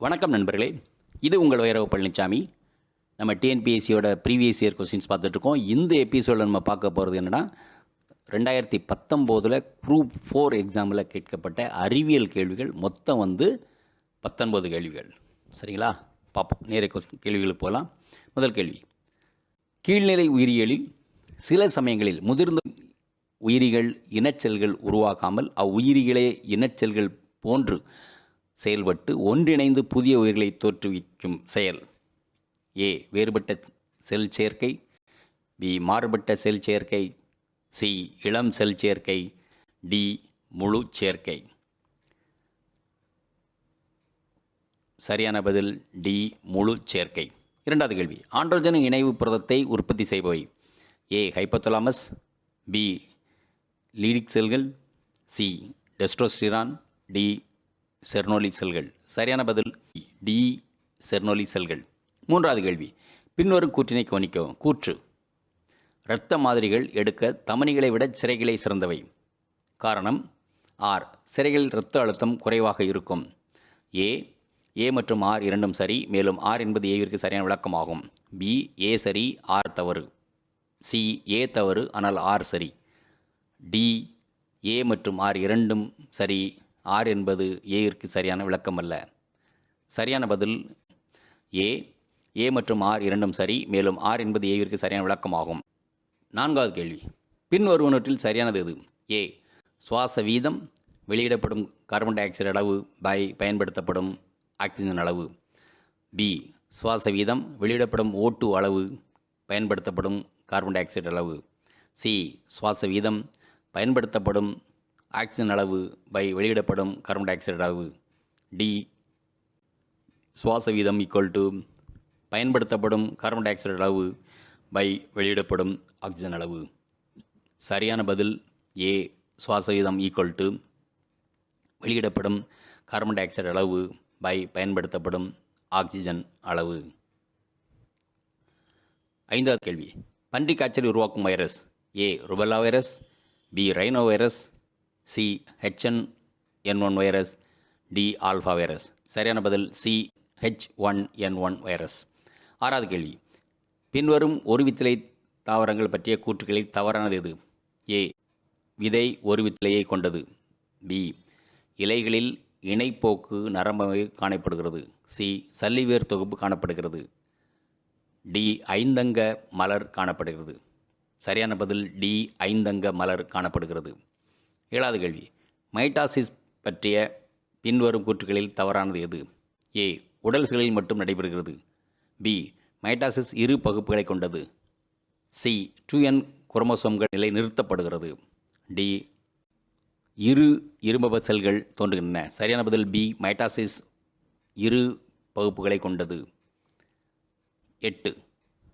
வணக்கம் நண்பர்களே. இது உங்கள் வைரவ பழனிசாமி நம்ம டிஎன்பிஎஸ்சியோட ப்ரீவியஸ் இயர் கொஸ்டின்ஸ் பார்த்துட்ருக்கோம். இந்த எபிசோடில் நம்ம பார்க்க போகிறது என்னென்னா ரெண்டாயிரத்தி பத்தொம்போதில் குரூப் ஃபோர் எக்ஸாமில் கேட்கப்பட்ட அறிவியல் கேள்விகள் மொத்தம் வந்து பத்தொன்பது கேள்விகள். சரிங்களா? பார்ப்போம். நேர கொஸ்டின் கேள்விகளுக்கு போகலாம். முதல் கேள்வி. கீழ்நிலை உயிரியலில் சில சமயங்களில் முதிர்ந்த உயிரிகள் இனச்செல்கள் உருவாக்காமல் அவ்வுயிரிகளே இனச்செல்கள் போன்று செயல்பட்டு ஒன்றிணைந்து புதிய உயிர்களை தோற்றுவிக்கும் செயல். ஏ. வேறுபட்ட செல் சேர்க்கை. பி. மாறுபட்ட செல் சேர்க்கை. சி. இளம் செல் சேர்க்கை. டி. முழு சேர்க்கை. சரியான பதில் டி. முழு சேர்க்கை. இரண்டாவது கேள்வி. ஆண்ட்ரோஜன் இணைவு புரதத்தை உற்பத்தி செய்பவை. ஏ. ஹைப்போதலாமஸ். பி. லீடிக் செல்கள். சி. டெஸ்ட்ரோஸ்டிரான். டி. செர்னோலி செல்கள். சரியான பதில் டி செர்னோலி செல்கள். மூன்றாவது கேள்வி. பின்வரும் கூற்றினை கவனிக்கவும் கூற்று. இரத்த மாதிரிகள் எடுக்க தமனிகளை விட சிறைகளை சிறந்தவை. காரணம் ஆர். சிறைகளில் இரத்த அழுத்தம் குறைவாக இருக்கும். ஏ. ஏ மற்றும் ஆர் இரண்டும் சரி மேலும் ஆர் என்பது ஏவிற்கு சரியான விளக்கமாகும். பி. ஏ சரி ஆர் தவறு. சி. ஏ தவறு ஆனால் ஆர் சரி. டி. ஏ மற்றும் ஆர் இரண்டும் சரி. ஆர் என்பது ஏயிற்கு சரியான விளக்கம் அல்ல. சரியான பதில் ஏ ஏ மற்றும் ஆர் இரண்டும் சரி மேலும் ஆர் என்பது ஏவிற்கு சரியான விளக்கமாகும். நான்காவது கேள்வி. பின்வருவனற்றில் சரியானது எது? ஏ சுவாச வீதம் வெளியிடப்படும் கார்பன் டை ஆக்சைடு அளவு பை பயன்படுத்தப்படும் ஆக்சிஜன் அளவு. பி சுவாச வீதம் வெளியிடப்படும் ஓட்டு அளவு பயன்படுத்தப்படும் கார்பன் டை ஆக்சைடு அளவு. சி சுவாச வீதம் பயன்படுத்தப்படும் ஆக்சிஜன் அளவு பை வெளியிடப்படும் கார்பன் டை ஆக்சைடு அளவு டி சுவாச வீதம் ஈக்குவல் டு பயன்படுத்தப்படும் கார்பன் டை ஆக்சைடு அளவு பை வெளியிடப்படும் ஆக்சிஜன் அளவு. சரியான பதில் ஏ சுவாச வீதம் ஈக்குவல் டு வெளியிடப்படும் கார்பன் டை ஆக்சைடு அளவு பை பயன்படுத்தப்படும் ஆக்சிஜன் அளவு. ஐந்தாவது கேள்வி. பன்றி காய்ச்சல் உருவாக்கும் virus A rubella virus B rhino virus C H N N one virus D alpha virus சரியான பதில் C H one N one virus ஆறாவது கேள்வி. பின்வரும் ஒரு வித்திலை தாவரங்கள் பற்றிய கூற்றுகளில் தவறானது எது? ஏ விதை ஒரு வித்திலையை கொண்டது. பி இலைகளில் இணைப்போக்கு நரம்பமை காணப்படுகிறது. சி சல்லிவேர் தொகுப்பு காணப்படுகிறது. டி ஐந்தங்க மலர் காணப்படுகிறது. சரியான பதில் டி ஐந்தங்க மலர் காணப்படுகிறது. ஏழாவது கேள்வி. மைட்டாசிஸ் பற்றிய பின்வரும் கூற்றுகளில் தவறானது எது? ஏ. உடல் செல்லில் மட்டும் நடைபெறுகிறது. பி. மைட்டாசிஸ் இரு பகுப்புகளை கொண்டது. சி. டூ என் குரோமோசோம்கள் நிலை நிறுத்தப்படுகிறது டி. இரு இரும்பப செல்கள் தோன்றுகின்றன. சரியான பதில் பி. மைட்டாசிஸ் இரு பகுப்புகளை கொண்டது. எட்டு.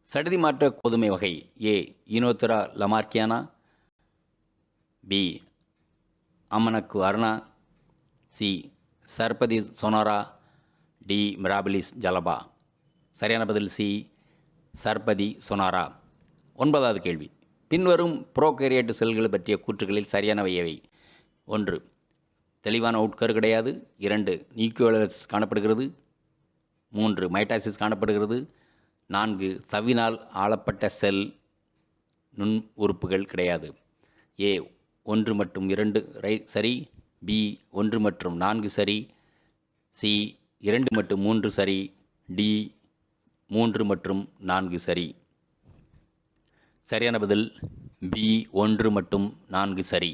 சடுதி மாற்ற கோதுமை வகை. ஏ. Oenothera lamarckiana? பி. அமனக்கு Aruna C. Sharbati Sonora D. Mirabilis jalapa. சரியான பதில் சி. சர்பதி சோனாரா. ஒன்பதாவது கேள்வி. பின்வரும் ப்ரோகேரியேட்டு செல்கள் பற்றிய கூற்றுகளில் சரியானவை எவை? ஒன்று தெளிவான உட்கரு கிடையாது. இரண்டு நியூக்ளியோலஸ் காணப்படுகிறது. மூன்று மைட்டாசிஸ் காணப்படுகிறது. நான்கு சவினால் ஆளப்பட்ட செல் நுண் உறுப்புகள் கிடையாது. ஏ ஒன்று மற்றும் இரண்டு ரை சரி. பி ஒன்று மற்றும் நான்கு சரி. சி இரண்டு மற்றும் மூன்று சரி. டி மூன்று மற்றும் நான்கு சரி. சரியான பதில் பி ஒன்று மற்றும் நான்கு சரி.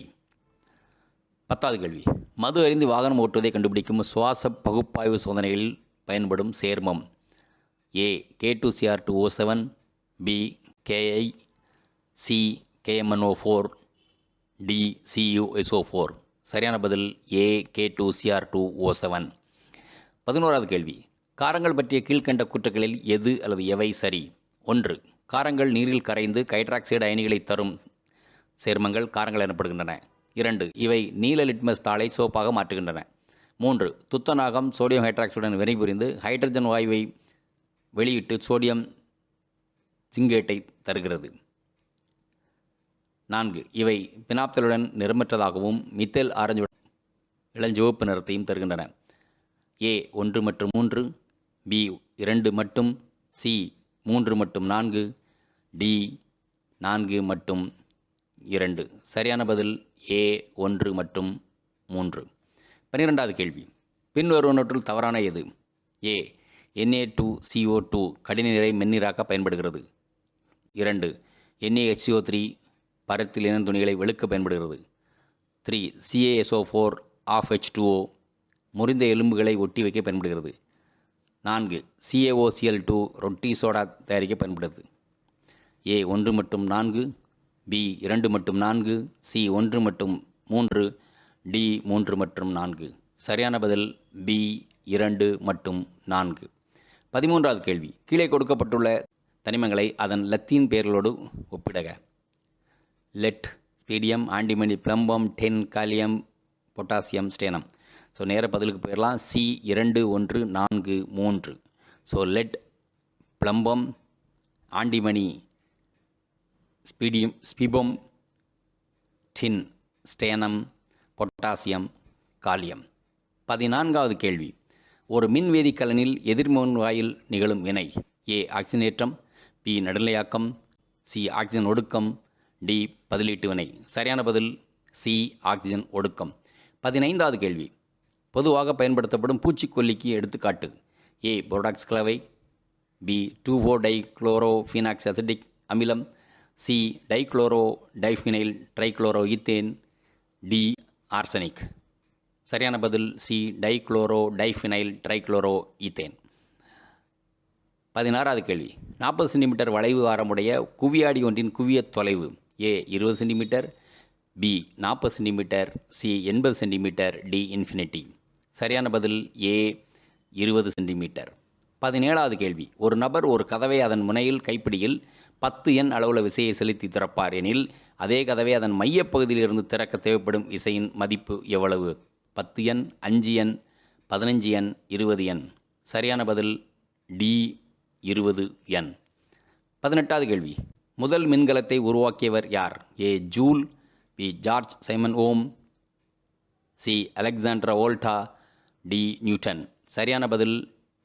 பத்தாவது கேள்வி. மது அறிந்து வாகனம் ஓட்டுவதை கண்டுபிடிக்கும் சுவாச பகுப்பாய்வு சோதனைகளில் பயன்படும் சேர்மம். A K two C R two O seven B K I C K M N O four D C U S O four சரியான பதில் A K two C R two O seven பதினோராவது கேள்வி. காரங்கள் பற்றிய கீழ்கண்ட குற்றங்களில் எது அல்லது எவை சரி? ஒன்று காரங்கள் நீரில் கரைந்து ஹைட்ராக்சைடு அயனிகளை தரும் சேர்மங்கள் காரங்கள் எனப்படுகின்றன. இரண்டு இவை நீல லிட்மஸ் தாளை சோப்பாக மாற்றுகின்றன. மூன்று துத்தநாகம் சோடியம் ஹைட்ராக்சைடுடன் வினைபுரிந்து ஹைட்ரஜன் வாயுவை வெளியிட்டு சோடியம் சிங்கேட்டை தருகிறது. நான்கு. இவை பினாப்தலுடன் நிறமற்றதாகவும் மித்தல் ஆரஞ்சுடன் இளஞ்சிவப்பு நிறத்தையும் தருகின்றன. ஏ ஒன்று மற்றும் மூன்று. பி இரண்டு மட்டும். சி மூன்று மற்றும் நான்கு. டி நான்கு மற்றும் இரண்டு. சரியான பதில் ஏ ஒன்று மற்றும் மூன்று. பன்னிரெண்டாவது கேள்வி. பின்வருவனற்றுள் தவறான எது? A N A two C O two கடின நிறை மென்னீராக்க பயன்படுகிறது. இரண்டு என்ஏஹெச்ஓ த்ரீ பரத்தில் லினன் துணிகளை வெளுக்க பயன்படுகிறது. Three C A S O four of H two O முறிந்த எலும்புகளை ஒட்டி வைக்க பயன்படுகிறது. நான்கு சிஏஓசிஎல் டூ ரொட்டி சோடா தயாரிக்க பயன்படுகிறது. ஏ ஒன்று மற்றும் நான்கு பி இரண்டு மற்றும் நான்கு சி ஒன்று மற்றும் மூன்று டி மூன்று மற்றும் நான்கு. சரியான பதில் பி இரண்டு மற்றும் நான்கு. பதிமூன்றாவது கேள்வி. கீழே கொடுக்கப்பட்டுள்ள தனிமங்களை அதன் லத்தீன் பெயர்களோடு ஒப்பிடுக. Lead stibium antimony plumbum tin kalium potassium stannum. So நேர பதிலுக்கு போயிடலாம் சி இரண்டு ஒன்று நான்கு மூன்று. So lead plumbum antimony stibium stibium tin stannum potassium kalium. பதினான்காவது கேள்வி. ஒரு மின்வேதிக்கலனில் எதிர்மின் வாயில் நிகழும் வினை. ஏ ஆக்சிஜனேற்றம் பி நடுநிலையாக்கம் சி ஆக்சிஜன் ஒடுக்கம் டி பதிலீட்டு வினை சரியான பதில் சி ஆக்சிஜன் ஒடுக்கம். பதினைந்தாவது கேள்வி. பொதுவாக பயன்படுத்தப்படும் பூச்சிக்கொல்லிக்கு எடுத்துக்காட்டு. ஏ புரோடாக்ஸ் கலவை. B டூவோ dichlorophenoxyacetic அமிலம். C dichlorodiphenyltrichloroethane D arsenic. சரியான பதில் C dichloro diphenyl trichloro ethane பதினாறாவது கேள்வி. நாற்பது சென்டிமீட்டர் வளைவு ஆரமுடைய குவியாடி ஒன்றின் குவிய தொலைவு. ஏ இருபது சென்டிமீட்டர் பி நாற்பது சென்டிமீட்டர் சி எண்பது சென்டிமீட்டர் டி இன்ஃபினிட்டி. சரியான பதில் ஏ இருபது சென்டிமீட்டர். பதினேழாவது கேள்வி. ஒரு நபர் ஒரு கதவை அதன் முனையில் கைப்பிடியில் பத்து எண் அளவுள்ள விசையை செலுத்தி திறப்பார் எனில் அதே கதவை அதன் மையப்பகுதியிலிருந்து திறக்க தேவைப்படும் விசையின் மதிப்பு எவ்வளவு? பத்து எண் அஞ்சு எண் பதினஞ்சு எண் இருபது எண். சரியான பதில் டி இருபது எண். பதினெட்டாவது கேள்வி. முதல் மின்கலத்தை உருவாக்கியவர் யார்? A. Joule B. George Simon Ohm C. Alessandro Volta D. Newton. சரியான பதில்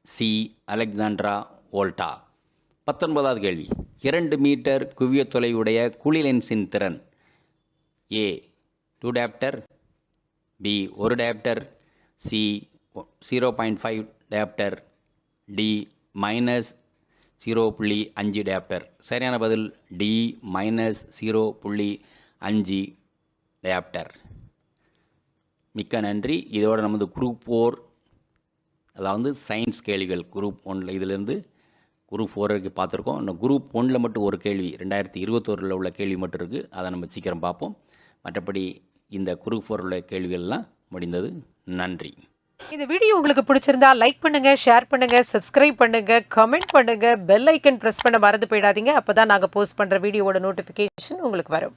சி. அலெக்சாண்ட்ரா ஓல்டா பத்தொன்பதாவது கேள்வி. இரண்டு மீட்டர் குவிய தொலைவுடைய குளிலென்ஸின் திறன். ஏ. Two dioptre B. ஒரு dioptre C. Zero point five dioptre D. Minus zero புள்ளி அஞ்சு டேப்டர் சரியான பதில் டி மைனஸ் ஜீரோ புள்ளி அஞ்சு டேப்டர் மிக்க நன்றி. இதோட நமது குரூப் ஃபோர் அதாவது சயின்ஸ் கேள்விகள் குரூப் ஒன்றில் இதிலிருந்து குரூப் ஃபோர் வரைக்கும் பார்த்துருக்கோம். இந்த குரூப் ஒன்றில் மட்டும் ஒரு கேள்வி ரெண்டாயிரத்தி இருபத்தோரில் உள்ள கேள்வி மட்டும் இருக்குது அதை நம்ம சீக்கிரம் பார்ப்போம். மற்றபடி இந்த குரூப் ஃபோர் உள்ள கேள்விகள்லாம் முடிந்தது. நன்றி. இந்த வீடியோ உங்களுக்கு பிடிச்சிருந்தா லைக் பண்ணுங்க ஷேர் பண்ணுங்க சப்ஸ்கிரைப் பண்ணுங்க கமெண்ட் பண்ணுங்க பெல் ஐக்கன் பிரஸ் பண்ண மறந்து போயிடாதீங்க. அப்பதான் நாங்க போஸ்ட் பண்ற வீடியோவோட நோட்டிபிகேஷன் உங்களுக்கு வரும்.